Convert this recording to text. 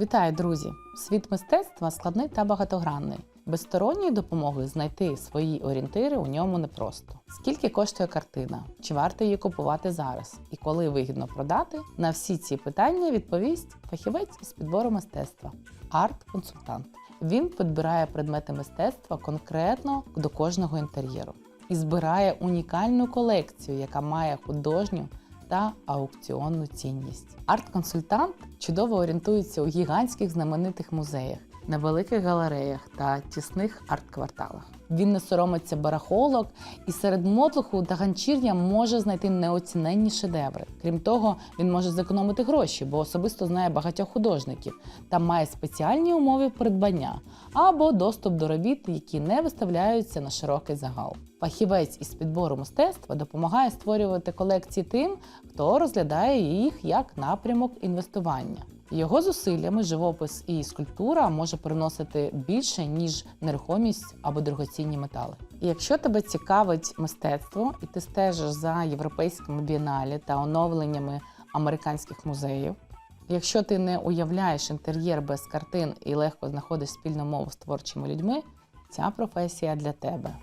Вітаю, друзі! Світ мистецтва складний та багатогранний. Без сторонньої допомоги знайти свої орієнтири у ньому непросто. Скільки коштує картина? Чи варто її купувати зараз? І коли вигідно продати? На всі ці питання відповість фахівець із підбору мистецтва арт-консультант. Він підбирає предмети мистецтва конкретно до кожного інтер'єру і збирає унікальну колекцію, яка має художню та аукціонну цінність. Арт-консультант чудово орієнтується у гігантських знаменитих музеях, невеликих галереях та тісних арт-кварталах. Він не соромиться барахолок і серед мотлуху та ганчір'я може знайти неоціненні шедеври. Крім того, він може зекономити гроші, бо особисто знає багатьох художників та має спеціальні умови придбання або доступ до робіт, які не виставляються на широкий загал. Фахівець із підбору мистецтва допомагає створювати колекції тим, хто розглядає їх як напрямок інвестування. Його зусиллями живопис і скульптура може приносити більше ніж нерухомість або дорогоцінні метали. І якщо тебе цікавить мистецтво, і ти стежиш за європейськими бієналі та оновленнями американських музеїв. Якщо ти не уявляєш інтер'єр без картин і легко знаходиш спільну мову з творчими людьми, ця професія для тебе.